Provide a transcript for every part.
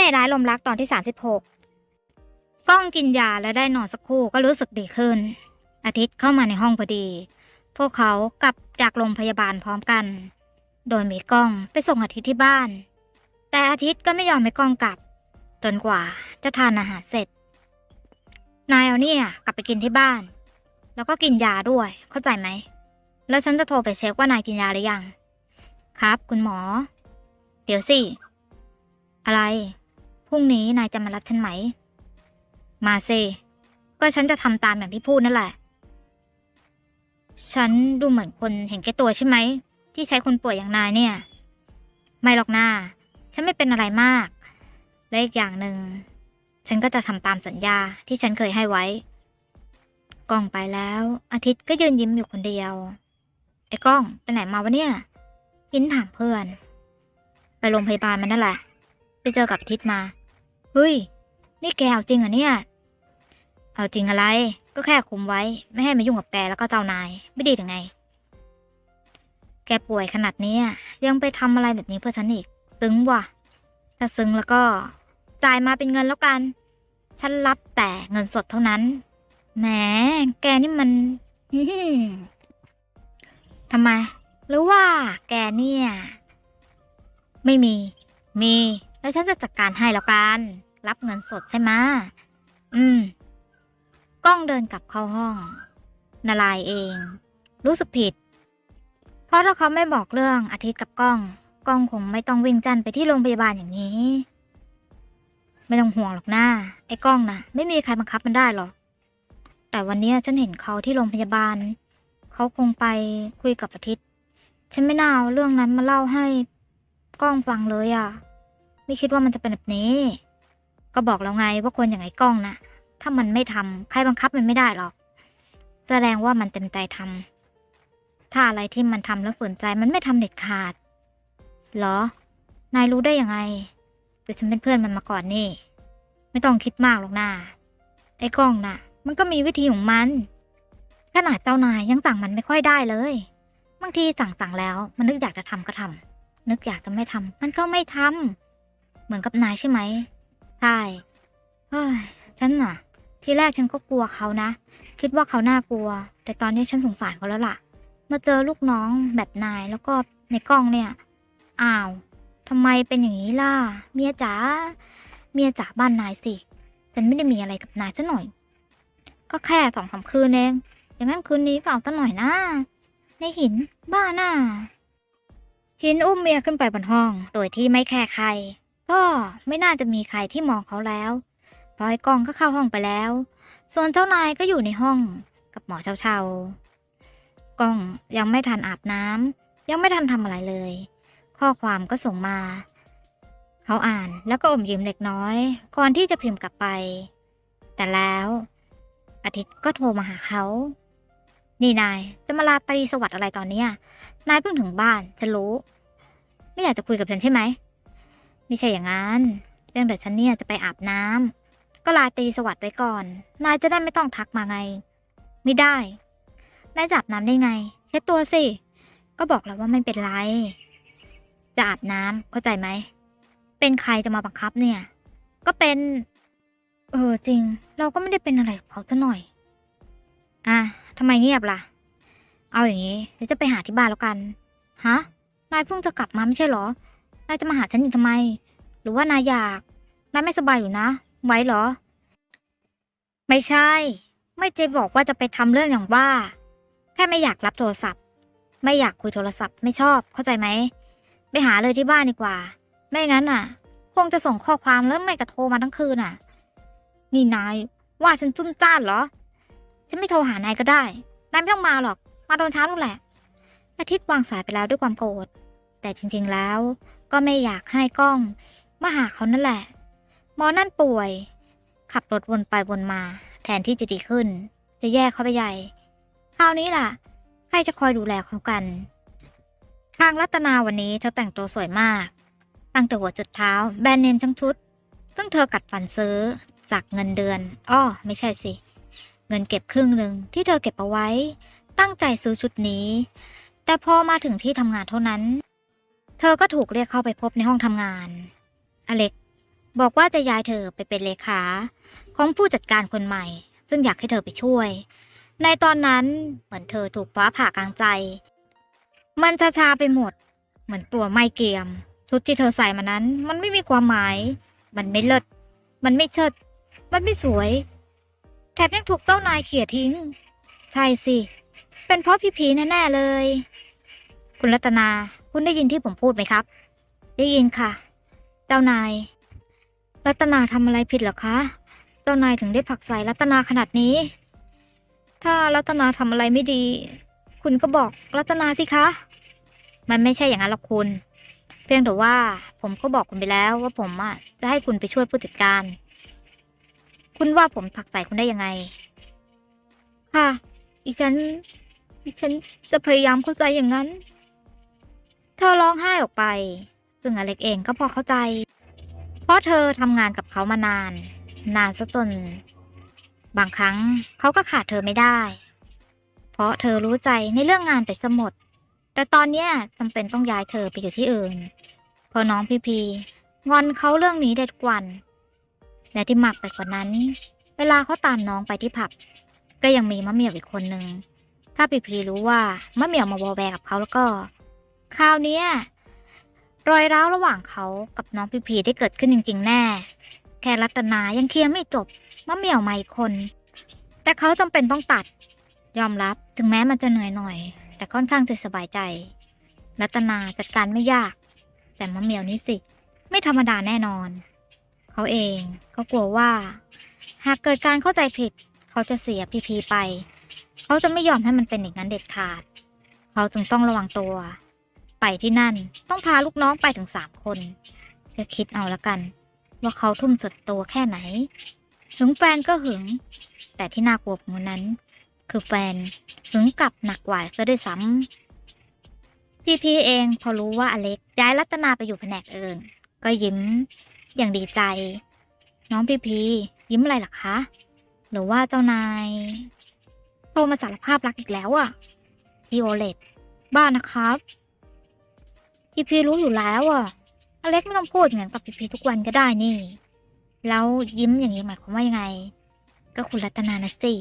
น่ห์ร้ายลมรักตอนที่ 36 ก้องกินยาและได้นอนสักครู่ก็รู้สึกดีขึ้น อาทิตย์เข้ามาในห้องพอดี พวกเขากลับจากโรงพยาบาลพร้อมกัน โดยมีก้องไปส่งอาทิตย์ที่บ้าน แต่อาทิตย์ก็ไม่ยอมให้ก้องกลับ จนกว่าจะทานอาหารเสร็จ นายเอาเนี่ยกลับไปกินที่บ้าน แล้วก็กินยาด้วยเข้าใจไหม แล้วฉันจะโทรไปเช็คว่านายกินยาหรือยัง ครับ คุณหมอ เดี๋ยวสิอะไร รุ่งนี้นายจะมารับฉันไหม มาสิก็ฉันจะทำตามอย่างที่พูดนั่นแหละ ฉันดูเหมือนคนเห็นแก่ตัวใช่ไหม ที่ใช้คนป่วยอย่างนายเนี่ย ไม่หรอกนาฉันไม่เป็นอะไรมาก และอีกอย่างหนึ่ง ฉันก็จะทำตามสัญญาที่ฉันเคยให้ไว้ กล้องไปแล้ว อาทิตย์ก็ยืนยิ้มอยู่คนเดียว ไอ้กล้องไปไหนมาวะเนี่ย ยินถามเพื่อน ไปโรงพยาบาลมันนั่นแหละ ไปเจอกับอาทิตย์มา เฮ้ย นี่แกเอาจริงเหรอเนี่ย เอาจริงอะไร ก็แค่คุมไว้ ไม่ให้มายุ่งกับแกแล้วก็เจ้านาย ไม่ดีหรือไง แกป่วยขนาดนี้ยังไปทำอะไรแบบนี้เพื่อฉันอีก ซึ้งว่ะ ถ้าซึ้งแล้วก็จ่ายมาเป็นเงินแล้วกัน ฉันรับแต่เงินสดเท่านั้น แหม แกนี่มันทำไม หรือว่าแกเนี่ย ไม่มี มี แล้วฉันจะจัดการให้แล้วกัน รับเงินสดใช่ไหมอืมกล้องเดินกลับเข้าห้อง นาลายเอง รู้สึกผิด เพราะถ้าเขาไม่บอกเรื่องอาทิตย์กับกล้องกล้องคงไม่ต้องวิ่งจันไปที่โรงพยาบาลอย่างนี้ ไม่ต้องห่วงหรอกหน้า ไอ้กล้องนะไม่มีใครบังคับมันได้หรอก แต่วันนี้ฉันเห็นเขาที่โรงพยาบาล เขาคงไปคุยกับอาทิตย์ ฉันไม่น่าเอาเรื่องนั้นมาเล่าให้กล้องฟังเลยอะ่ะ ไม่คิดว่ามันจะเป็นแบบนี้ ก็บอกแล้วไงว่าคนอย่างไอ้กล้องนะถ้ามันไม่ทำใครบังคับมันไม่ได้หรอก แสดงว่ามันเต็มใจทำถ้าอะไรที่มันทำแล้วฝืนใจมันไม่ทำเด็ดขาดเหรอ นายรู้ได้ยังไงแต่ฉันเป็นเพื่อนมันมาก่อนนี่ ไม่ต้องคิดมากหรอกนาไอ้กล้องน่ะ มันก็มีวิธีของมันขนาดเจ้านายยังสั่งมันไม่ค่อยได้เลยบางทีสั่งสั่งแล้ว มันนึกอยากจะทำก็ทำนึกอยากจะไม่ทำมันก็ไม่ทำ เหมือนกับนายใช่ไหมใช่เฮ้ยฉันน่ะ ทีแรกฉันก็กลัวเขานะ คิดว่าเขาน่ากลัว แต่ตอนนี้ฉันสงสารเขาแล้วล่ะ มาเจอลูกน้องแบบนายแล้วก็ในกล้องเนี่ย อ้าวทำไมเป็นอย่างนี้ล่ะ เมียจ๋า เมียจ๋าบ้านนายสิ ฉันไม่ได้มีอะไรกับนายซะหน่อย ก็แค่สองสามคืนเอง อย่างนั้นคืนนี้ก็เอาซะหน่อยนะ ในหินบ้าน่ะหินอุ้มเมียขึ้นไปบนห้อง โดยที่ไม่แคร์ใคร ก็ไม่น่าจะมีใครที่มองเขาแล้วพราะไอ้กองก็เข้าห้องไปแล้ว ส่วนเจ้านายก็อยู่ในห้องกับหมอเชาๆกองยังไม่ทันอาบน้ำยังไม่ทันทำอะไรเลย ข้อความก็ส่งมา เขาอ่านแล้วก็อมยิ้มเล็กน้อย ก่อนที่จะพิมพ์กลับไป แต่แล้ว อาทิตย์ก็โทรมาหาเขา นี่นายจะมาลาตรีสวัสดิ์อะไรตอนเนี้ยนายเพิ่งถึงบ้านฉันรู้ ไม่อยากจะคุยกับฉันใช่ไหม ไม่ใช่อย่างนั้น เรื่องเดี๋ยวฉันเนี่ยจะไปอาบน้ำก็ลาตรีสวัสดิ์ไว้ก่อน นายจะได้ไม่ต้องทักมาไง ไม่ได้ นายจะอาบน้ำได้ไงเช็ดตัวสิ ก็บอกแล้วว่าไม่เป็นไร จะอาบน้ำเข้าใจไหม เป็นใครจะมาบังคับเนี่ย ก็เป็น เออจริง เราก็ไม่ได้เป็นอะไรกับเขาซะหน่อย อะทำไมเงียบล่ะ เอาอย่างนี้เดี๋ยวจะไปหาที่บ้านแล้วกัน ฮะ นายเพิ่งจะกลับมาไม่ใช่เหรอ นายจะมาหาฉันอีกทำไม หรือว่านายอยากนายไม่สบายอยู่นะ ไว้เหรอ ไม่ใช่ ไม่เจบอกว่าจะไปทำเรื่องอย่างว่า แค่ไม่อยากรับโทรศัพท์ ไม่อยากคุยโทรศัพท์ไม่ชอบเข้าใจไหม ไปหาเลยที่บ้านดีกว่า ไม่งั้นอะ คงจะส่งข้อความแล้วไม่กระโทรมาทั้งคืนอะ นี่นายว่าฉันจุ้นจ้านเหรอ ฉันไม่โทรหานายก็ได้นายไม่ต้องมาหรอก มาตอนเช้านู่นแหละอาทิตย์วางสายไปแล้วด้วยความโกรธแต่จริงๆแล้ว ก็ไม่อยากให้กล้อง มาหาเขานั่นแหละ หมอนั่นป่วย ขับรถวนไปวนมา แทนที่จะดีขึ้น จะแย่เข้าไปใหญ่ คราวนี้ล่ะ ใครจะคอยดูแลเขากัน ทางรัตนาวันนี้เธอแต่งตัวสวยมาก ตั้งแต่หัวจุดเท้า แบรนด์เนมทั้งชุด ซึ่งเธอกัดฟันซื้อจากเงินเดือน อ้อ ไม่ใช่สิ เงินเก็บครึ่งหนึ่งที่เธอเก็บเอาไว้ ตั้งใจซื้อชุดนี้ แต่พอมาถึงที่ทำงานเท่านั้น เธอก็ถูกเรียกเข้าไปพบในห้องทำงาน อเล็ก บอกว่าจะย้ายเธอไปเป็นเลขา ของผู้จัดการคนใหม่ ซึ่งอยากให้เธอไปช่วย ในตอนนั้นเหมือนเธอถูกฟ้าผ่ากลางใจ มันชาๆไปหมด เหมือนตัวไม่เกียม ชุดที่เธอใส่มานั้น มันไม่มีความหมาย มันไม่เลิศมันไม่เชิด มันไม่สวย แถมยังถูกเจ้านายเขี่ยทิ้ง ใช่สิ เป็นเพราะพี่ผีแน่ๆเลย คุณรัตนา คุณได้ยินที่ผมพูดไหมครับ ได้ยินค่ะ เจ้านาย รัตนาทำอะไรผิดหรอคะ เจ้านายถึงได้ผลักใส่รัตนาขนาดนี้ ถ้ารัตนาทำอะไรไม่ดี คุณก็บอกรัตนาสิคะ มันไม่ใช่อย่างนั้นหรอกคุณ เพียงแต่ว่าผมก็บอกคุณไปแล้วว่าผมอะจะให้คุณไปช่วยผู้จัดการ คุณว่าผมผลักใส่คุณได้ยังไง ค่ะอีฉันอีฉันจะพยายามเข้าใจอย่างนั้น ธอร้องไห้ออกไป ซึ่งอเล็กเองก็พอเข้าใจ เพราะเธอทำงานกับเขามานาน นานซะจน บางครั้งเขาก็ขาดเธอไม่ได้ เพราะเธอรู้ใจในเรื่องงานไปสมด แต่ตอนเนี้ยจำเป็นต้องย้ายเธอไปอยู่ที่อื่น เพราะน้องพีพีงอนเขาเรื่องนี้ได้ทุกวันและที่หมักไปกว่านั้น เวลาเขาตามน้องไปที่ผับ ก็ยังมีมะเหมี่ยวอีกคนนึง ถ้าพีพีรู้ว่ามะเหมี่ยวมาบอแวกับเขาแล้วก็ คราวเนี้ยรอยร้าวระหว่างเขากับน้องพีพีได้เกิดขึ้นจริง ๆ แน่ แค่รัตนายังเคลียร์ไม่จบมะเหมี่ยวมาอีกคน แต่เขาจำเป็นต้องตัด ยอมรับถึงแม้มันจะเหนื่อยหน่อย แต่ค่อนข้างจะสบายใจ รัตนาจัดการไม่ยาก แต่มะเหมี่ยวนี่สิ ไม่ธรรมดาแน่นอน เขาเองก็กลัวว่า หากเกิดการเข้าใจผิด เขาจะเสียพีพีไป เขาจะไม่ยอมให้มันเป็นอย่างนั้นเด็ดขาด เขาจึงต้องระวังตัว ไปที่นั่น ต้องพาลูกน้องไปถึงสามคนก็คิดเอาละกัน ว่าเขาทุ่มสุดตัวแค่ไหน ถึงแฟนก็หึง แต่ที่น่ากลัวกว่านั้น คือแฟนหึงกลับหนักกว่าซะด้วยซ้ำพี่พีเองพอรู้ว่าอเล็กย้ายรัตนาไปอยู่แผนกอื่น ก็ยิ้มอย่างดีใจ น้องพี่พียิ้มอะไรล่ะคะ หรือว่าเจ้านายโทรมาสารภาพรักอีกแล้วอะ่ะพี่โอเลตบ้านะครับ พี่พีรู้อยู่แล้วอะ อเล็กไม่ต้องพูดอย่างนั้นกับพี่พีทุกวันก็ได้นี่ แล้วยิ้มอย่างนี้หมายความว่ายังไง ก็คุณรัตนานะสิ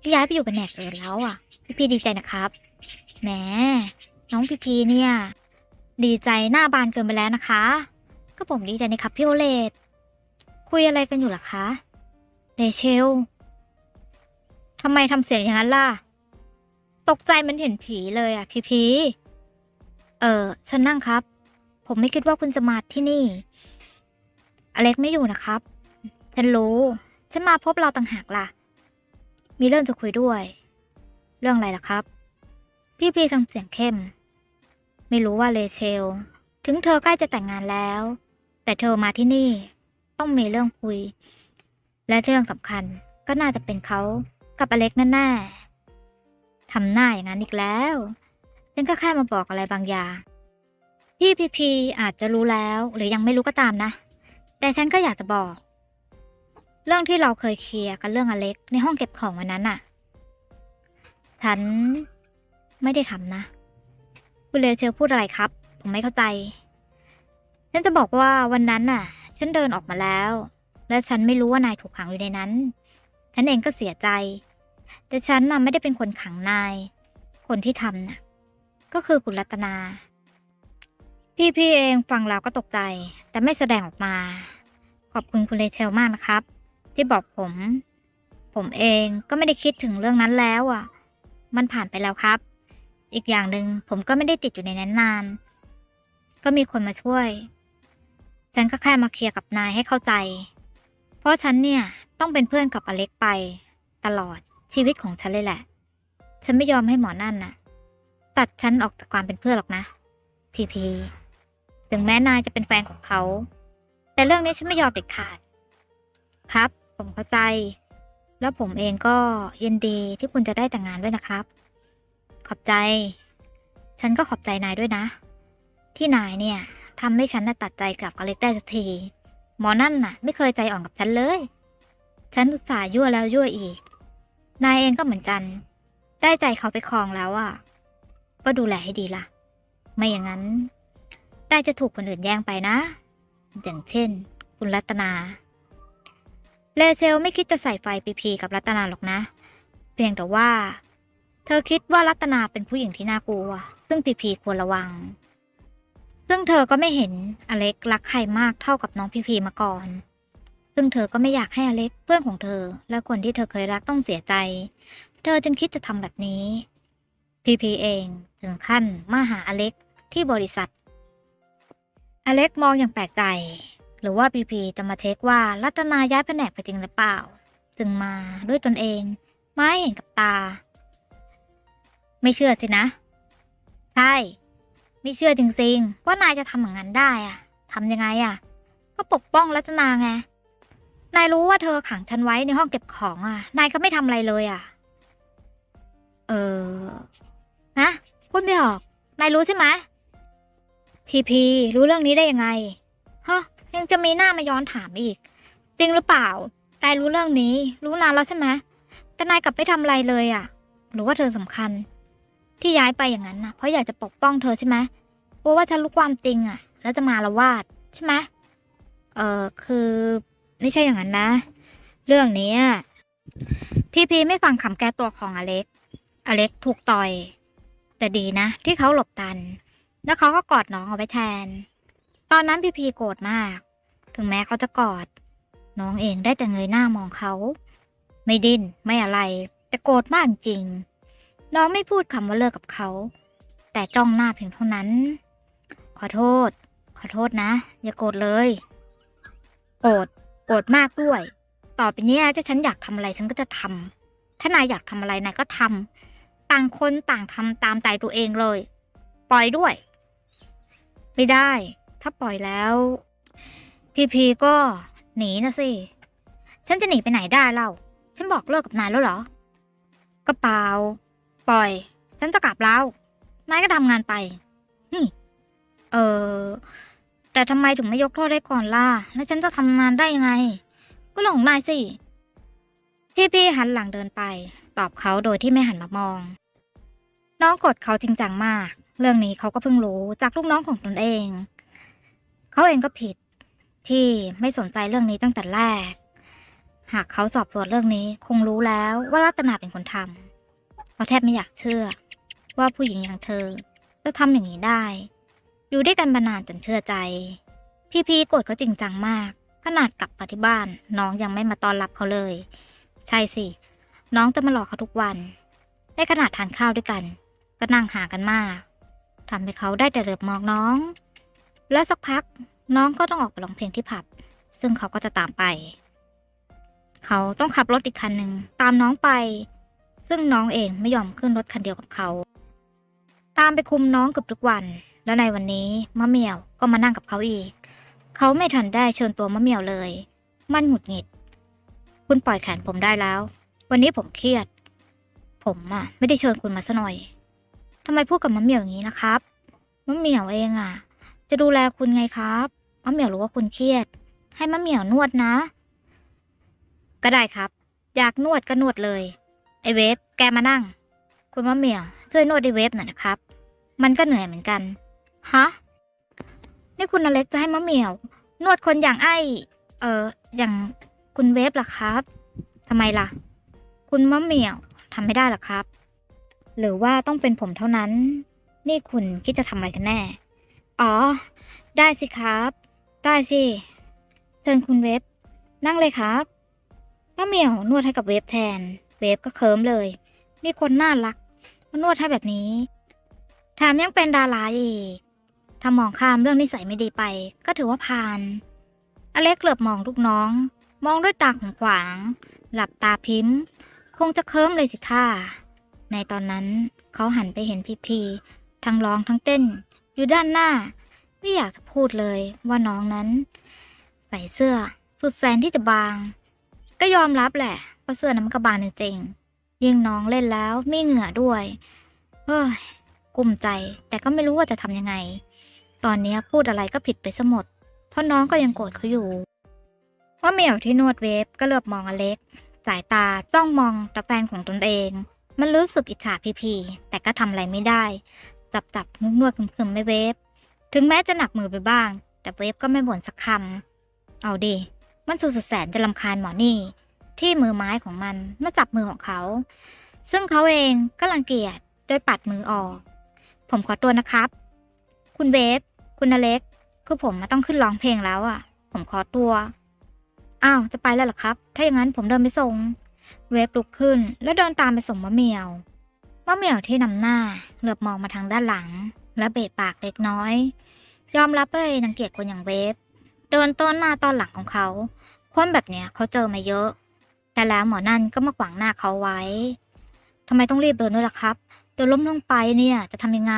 ที่ย้ายไปอยู่แผนกอื่นแล้วอะ พี่พีดีใจนะครับแหมน้องพีพีเนี่ย ดีใจหน้าบานเกินไปแล้วนะคะ ก็ผมดีใจนะครับพี่โอเลตคุยอะไรกันอยู่ล่ะคะเดเชลทำไมทำเสียงอย่างนั้นล่ะ ตกใจมันเห็นผีเลยอะ พีพี เออฉันนั่งครับ ผมไม่คิดว่าคุณจะมาที่นี่ อเล็กไม่อยู่นะครับ ฉันรู้ ฉันมาพบเราต่างหากล่ะ มีเรื่องจะคุยด้วย เรื่องอะไรล่ะครับ พี่พีทำเสียงเข้ม ไม่รู้ว่าเลเชล ถึงเธอใกล้จะแต่งงานแล้ว แต่เธอมาที่นี่ ต้องมีเรื่องคุย และเรื่องสำคัญก็น่าจะเป็นเขากับอเล็กแน่ๆทำหน้าอย่างนั้นอีกแล้ว ฉันก็แค่มาบอกอะไรบางอย่างพี่พีพีอาจจะรู้แล้วหรือยังไม่รู้ก็ตามนะ แต่ฉันก็อยากจะบอก เรื่องที่เราเคยเคลียร์กันเรื่องอเล็กในห้องเก็บของวันนั้นน่ะฉันไม่ได้ทำนะคุณเลเชลพูดอะไรครับ ผมไม่เข้าใจ ฉันจะบอกว่าวันนั้นน่ะ ฉันเดินออกมาแล้ว และฉันไม่รู้ว่านายถูกขังอยู่ในนั้น ฉันเองก็เสียใจ แต่ฉันน่ะไม่ได้เป็นคนขังนาย คนที่ทำน่ะ ก็คือคุณรัตนา พี่พี่เองฟังแล้วก็ตกใจ แต่ไม่แสดงออกมา ขอบคุณคุณเลเชลมากนะครับ ที่บอกผม ผมเองก็ไม่ได้คิดถึงเรื่องนั้นแล้วอะ มันผ่านไปแล้วครับ อีกอย่างหนึ่งผมก็ไม่ได้ติดอยู่ในนั้นนาน ก็มีคนมาช่วย ฉันก็แค่มาเคลียร์กับนายให้เข้าใจ เพราะฉันเนี่ยต้องเป็นเพื่อนกับอเล็กไป ตลอดชีวิตของฉันเลยแหละ ฉันไม่ยอมให้หมอนั่นน่ะ ตัดฉันออกจากความเป็นเพื่อนหรอกนะ พีพี ถึงแม้นายจะเป็นแฟนของเขา แต่เรื่องนี้ฉันไม่ยอมเด็ดขาด ครับ ผมเข้าใจ แล้วผมเองก็ยินดีที่คุณจะได้แต่งงานด้วยนะครับ ขอบใจ ฉันก็ขอบใจนายด้วยนะ ที่นายเนี่ยทำให้ฉันน่ะตัดใจกลับกับเล็กได้สักที หมอนั่นน่ะ ไม่เคยใจอ่อนกับฉันเลย ฉันอุตส่าห์ยั่วแล้วยั่วอีก นายเองก็เหมือนกัน ได้ใจเขาไปครองแล้วอะ ก็ดูแลให้ดีล่ะ ไม่อย่างนั้น ได้จะถูกคนอื่นแย่งไปนะ อย่างเช่น คุณรัตนา เลเชลไม่คิดจะใส่ไฟพีพีกับรัตนาหรอกนะ เพียงแต่ว่า เธอคิดว่ารัตนาเป็นผู้หญิงที่น่ากลัว ซึ่งพีพีควรระวัง ซึ่งเธอก็ไม่เห็นอเล็กรักใครมากเท่ากับน้องพีพีมาก่อนซึ่งเธอก็ไม่อยากให้อเล็กเพื่อนของเธอ และคนที่เธอเคยรักต้องเสียใจ เธอจึงคิดจะทำแบบนี้ พีพีเองถึงขั้นมาหาอเล็กที่บริษัท อเล็กมองอย่างแปลกใจ หรือว่าพีพีจะมาเช็คว่ารัตนาย้ายแผนกไปจริงหรือเปล่า จึงมาด้วยตนเองไม่เห็นกับตา ไม่เชื่อสินะ ใช่ ไม่เชื่อจริงๆ ว่านายจะทำอย่างนั้นได้อะทำยังไงอะก็ปกป้องรัตนาไง นายรู้ว่าเธอขังฉันไว้ในห้องเก็บของอะนายก็ไม่ทำอะไรเลยอะเออ นะพูดไม่ออก นายรู้ใช่ไหมพีพีรู้เรื่องนี้ได้ยังไงฮะยังจะมีหน้ามาย้อนถามอีก จริงหรือเปล่า นายรู้เรื่องนี้ รู้นานแล้วใช่ไหมแต่นายกลับไม่ทำอะไรเลยอะหรือว่าเธอสำคัญ ที่ย้ายไปอย่างนั้นนะเพราะอยากจะปกป้องเธอใช่ไหมกลัวว่าฉันรู้ความจริงอะแล้วจะมาละวาดใช่ไหมเออคือไม่ใช่อย่างนั้นนะ เรื่องนี้พีพีไม่ฟังคำแก้ตัวของอเล็ก อเล็กถูกต่อย แต่ดีนะ ที่เขาหลบตัน แล้วเขาก็กอดน้องเอาไว้แทน ตอนนั้นพีพีโกรธมาก ถึงแม้เขาจะกอด น้องเองได้แต่เงยหน้ามองเขา ไม่ดิ้นไม่อะไร แต่โกรธมากจริง น้องไม่พูดคำว่าเลิกกับเขา แต่จ้องหน้าเพียงเท่านั้น ขอโทษ ขอโทษนะ อย่าโกรธเลย โกรธโกรธมากด้วย ต่อไปเนี้ยถ้าฉันอยากทำอะไรฉันก็จะทำถ้านายอยากทำอะไรนายก็ทำ ต่างคนต่างทำตามใจตัวเองเลย ปล่อยด้วย ไม่ได้ ถ้าปล่อยแล้ว พีพีก็หนีนะสิ ฉันจะหนีไปไหนได้เล่า ฉันบอกเลิกกับนายแล้วเหรอ ก็เปล่า ปล่อย ฉันจะกลับแล้ว นายก็ทำงานไปนี่เออ แต่ทำไมถึงไม่ยกโทษให้ก่อนล่ะ แล้วฉันจะทำงานได้ยังไง ก็เรื่องของนายสิ พี่พี่หันหลังเดินไป ตอบเขาโดยที่ไม่หันมามอง น้องกดเขาจริงจังมาก เรื่องนี้เขาก็เพิ่งรู้จากลูกน้องของตนเอง เขาเองก็ผิดที่ไม่สนใจเรื่องนี้ตั้งแต่แรก หากเขาสอบสวนเรื่องนี้คงรู้แล้วว่ารัตนาเป็นคนทำเขาแทบไม่อยากเชื่อ ว่าผู้หญิงอย่างเธอ จะทำอย่างนี้ได้ อยู่ด้วยกันมานานจนเชื่อใจ พี่พีโกรธเขาจริงจังมาก ขนาดกลับมาที่บ้าน น้องยังไม่มาต้อนรับเขาเลย ใช่สิ น้องจะมาหลอกเขาทุกวัน ได้ขนาดทานข้าวด้วยกัน ก็นั่งหากันมากทำให้เขาได้แต่เหลือบมองน้อง และสักพักน้องก็ต้องออกไปร้องเพลงที่ผับ ซึ่งเขาก็จะตามไป เขาต้องขับรถอีกคันหนึ่งตามน้องไป ซึ่งน้องเองไม่ยอมขึ้นรถคันเดียวกับเขา ตามไปคุมน้องเกือบทุกวัน และในวันนี้มะเหมี่ยวก็มานั่งกับเขาอีก เขาไม่ทันได้เชิญตัวมะเหมี่ยวเลย มันหงุดหงิด คุณปล่อยแขนผมได้แล้ว วันนี้ผมเครียด ผมอะ ไม่ได้เชิญคุณมาซะหน่อยทำไมพูดกับมะเหมี่ยวอย่างนี้นะครับมะเหมี่ยวเองอะ จะดูแลคุณไงครับมะเหมี่ยวรู้ว่าคุณเครียด ให้มะเหมี่ยวนวดนะ ก็ได้ครับ อยากนวดก็นวดเลย ไอเวฟแกมานั่ง คุณมะเหมี่ยวช่วยนวดไอเวฟหน่อยนะครับ มันก็เหนื่อยเหมือนกันฮะนี่คุณอเล็กจะให้มะเหมี่ยวนวดคนอย่างไอเอออย่าง คุณเวฟล่ะครับทำไมล่ะ คุณมะเหมี่ยวทำไม่ได้หรอครับ หรือว่าต้องเป็นผมเท่านั้น นี่คุณคิดจะทำอะไรกันแน่ อ๋อ ได้สิครับ ได้สิเชิญคุณเวฟนั่งเลยครับมะเหมี่ยวนวดให้กับเวฟแทน เวฟก็เคิมเลย มีคนน่ารักมานวดให้แบบนี้แถมยังเป็นดาราอีกถ้ามองข้ามเรื่องนิสัยไม่ดีไป ก็ถือว่าผ่าน อเล็กเหลือบมองลูกน้อง มองด้วยตาของขวาง หลับตาพิมพ์คงจะเคิมเลยสิท่า ในตอนนั้นเขาหันไปเห็นพีพี ทั้งร้องทั้งเต้น อยู่ด้านหน้า ไม่อยากจะพูดเลยว่าน้องนั้นใส่เสื้อ สุดแสนที่จะบาง ก็ยอมรับแหละว่าเสื้อน้ำกระบาลจริงๆยิ่งน้องเล่นแล้วมีเหงื่อด้วยเฮ้ยกลุ้มใจแต่ก็ไม่รู้ว่าจะทำยังไง ตอนนี้พูดอะไรก็ผิดไปซะหมด เพราะน้องก็ยังโกรธเขาอยู่ ว่าเหมียวที่นวดเวฟก็เหลือบมองอเล็ก สายตาจ้องมองต่แฟนของตนเอง มันรู้สึกอิจฉาพีพีแต่ก็ทำอะไรไม่ได้ จับจับนวดนวดคึมๆไม่เวฟ ถึงแม้จะหนักมือไปบ้าง แต่เวฟก็ไม่บ่นสักคำเอาดิมันสุดแสนจะลำคาญหมอนี่ ที่มือไม้ของมันมาจับมือของเขา ซึ่งเขาเองก็รังเกียจโดยปัดมือออก ผมขอตัวนะครับ คุณเวฟคุณอเล็ก คือผมมาต้องขึ้นร้องเพลงแล้วอะ ผมขอตัว อ้าวจะไปแล้วหรอครับ ถ้าอย่างนั้นผมเดินไปส่ง เวฟลุกขึ้น แล้วเดินตามไปส่งมะเหมียวมะเหมียวที่นำหน้าเหลือบมองมาทางด้านหลัง และเบะปากเล็กน้อย ยอมรับเลยนังเกียจคนอย่างเวฟเดินต้นหน้าตอนหลังของเขาคนแบบเนี้ยเขาเจอมาเยอะ แต่แล้วหมอนั่นก็มาขวางหน้าเขาไว้ทำไมต้องรีบเดินด้วยล่ะครับเดี๋ยวล้มลงไปเนี่ยจะทำยังไง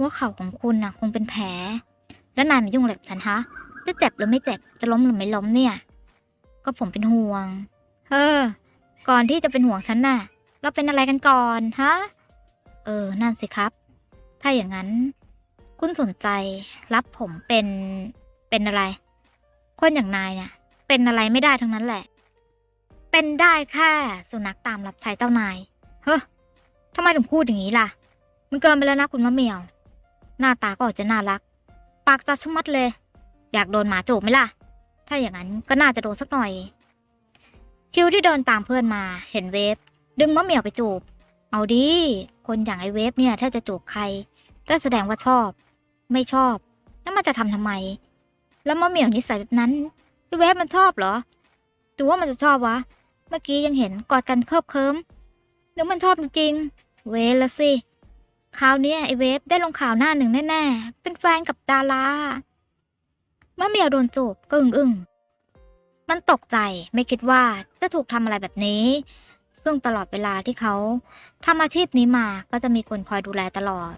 ว่าเข่าของคุณน่ะคงเป็นแผล แล้วนายมายุ่งอะไรกับฉันฮะจะเจ็บหรือไม่เจ็บจะล้มหรือไม่ล้มเนี่ย ก็ผมเป็นห่วงเฮ้อก่อนที่จะเป็นห่วงฉันน่ะ เราเป็นอะไรกันก่อนฮะ เออ นั่นสิครับ ถ้าอย่างนั้น คุณสนใจรับผมเป็น เป็นอะไร คนอย่างนายเนี่ย เป็นอะไรไม่ได้ทั้งนั้นแหละ เป็นได้แค่สุนัขตามรับใช้เจ้านาย เฮ้อทำไมถึงพูดอย่างนี้ล่ะ มันเกินไปแล้วนะคุณมะเหมียว หน้าตาก็ออกจะน่ารัก ปากจะชะมัดเลย อยากโดนหมาจูบไหมล่ะ ถ้าอย่างนั้นก็น่าจะโดนสักหน่อย คิวที่เดินตามเพื่อนมาเห็นเวฟ ดึงมะเหมี่ยวไปจูบ เอาดิคนอย่างไอเวฟเนี่ยถ้าจะจูบใครก็แสดงว่าชอบ ไม่ชอบแล้วมันจะทำทำไม แล้วมะเหมี่ยวนิสัยแบบนั้นไอเวฟมันชอบเหรอหรือว่ามันจะชอบวะ เมื่อกี้ยังเห็นกอดกันเคิบเคิมหรือมันชอบจริงๆเวฟละสิคราวนี้ไอเวฟได้ลงข่าวหน้าหนึ่งแน่ๆ เป็นแฟนกับดารา มะเมียวโดนจูบก็อึ้งอึ้งมันตกใจไม่คิดว่าจะถูกทำอะไรแบบนี้ ซึ่งตลอดเวลาที่เขาทำอาชีพนี้มาก็จะมีคนคอยดูแลตลอด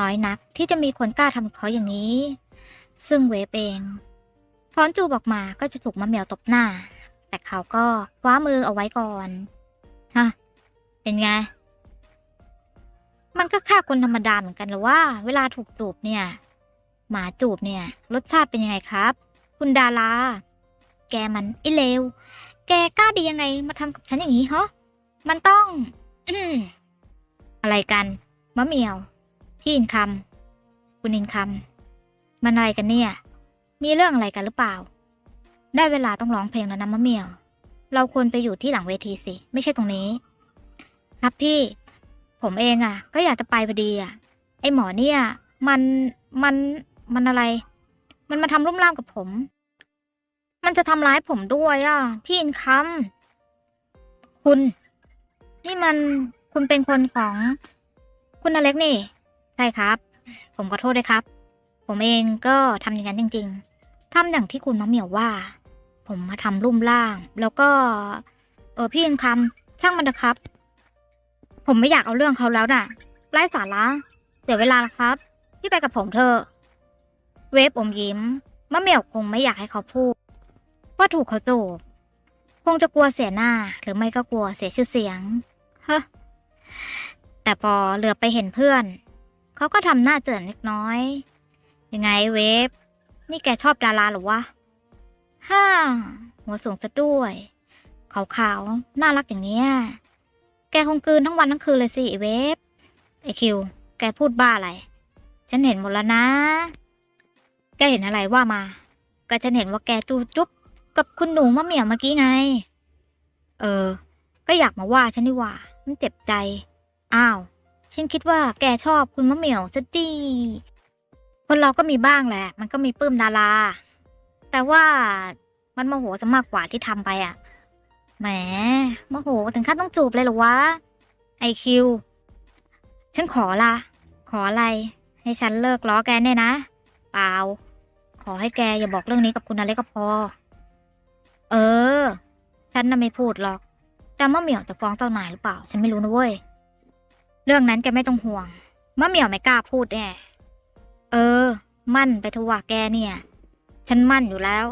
น้อยนักที่จะมีคนกล้าทำเขาอย่างนี้ ซึ่งเวฟเองพอนจูบออกมาก็จะถูกมะเมียวตบหน้า แต่เขาก็คว้ามือเอาไว้ก่อนฮะเป็นไงมันก็แค่คนธรรมดาเหมือนกันหรือว่า เวลาถูกจูบเนี่ย หมาจูบเนี่ย รสชาติเป็นยังไงครับ คุณดารา แกมันไอเลว แกกล้าดียังไงมาทำกับฉันอย่างนี้ฮะมันต้อง อืมอะไรกัน มะเมียว พี่อินคำคุณอินคำมันอะไรกันเนี่ย มีเรื่องอะไรกันหรือเปล่า ได้เวลาต้องร้องเพลงแล้วนะมะเมียว เราควรไปอยู่ที่หลังเวทีสิ ไม่ใช่ตรงนี้ ครับพี่ ผมเองอะ ก็อยากจะไปพอดีอะ ไอหมอเนี่ย มัน มัน มันอะไร มันมาทำรุ่มร่ามกับผม มันจะทำร้ายผมด้วยอะ พี่อินคำคุณ นี่มันคุณเป็นคนของ คุณอเล็กนี่ ใช่ครับ ผมขอโทษด้วยครับ ผมเองก็ทำอย่างนั้นจริง ๆทำอย่างที่คุณมะเหมียวว่า ผมมาทำรุ่มล่าง แล้วก็ เออพี่อินคำช่างมันเถอะครับ ผมไม่อยากเอาเรื่องเขาแล้วน่ะไร้สาระเสียเวลาละครับ พี่ไปกับผมเถอะ เวฟอมยิ้มมะเหมี่ยวคงไม่อยากให้เขาพูด ว่าถูกเขาจูบคงจะกลัวเสียหน้าหรือไม่ก็กลัวเสียชื่อเสียงเฮ้อแต่พอเหลือไปเห็นเพื่อน เขาก็ทำหน้าเจือนเล็กน้อย ยังไงเวฟ นี่แกชอบดาราหรือวะฮ่าหัวสูงซะด้วยขาวๆน่ารักอย่างเนี้ยแกคงกืนทั้งวันทั้งคืนเลยสิเวฟไอคิว แกพูดบ้าอะไร ฉันเห็นหมดแล้วนะ แกเห็นอะไรว่ามา ก็ฉันเห็นว่าแกจูจุ๊บกับคุณหนูมะเหมี่ยวเมื่อกี้ไง เออ ก็อยากมาว่าฉันนี่ว่า มันเจ็บใจ อ้าว ฉันคิดว่าแกชอบคุณมะเหมี่ยวซะดีคนเราก็มีบ้างแหละ มันก็มีปื้มดารา แต่ว่ามันโมโหจะมากกว่าที่ทำไปอะ แหมโมโหถึงขั้นต้องจูบเลยหรอวะ ไอคิว ฉันขอละ ขออะไร ให้ฉันเลิกล้อแกเนี่ยนะ เปล่า อให้แกอย่าบอกเรื่องนี้กับคุณอเล็กก็พอ เออ ฉันน่ะไม่พูดหรอก แต่มะเหมี่ยวจะฟ้องเจ้านายหรือเปล่า ฉันไม่รู้นะเว้ย เรื่องนั้นแกไม่ต้องห่วงมะเหมี่ยวไม่กล้าพูดแน่เออ มั่นไปทว่าแกเนี่ย ฉันมั่นอยู่แล้ว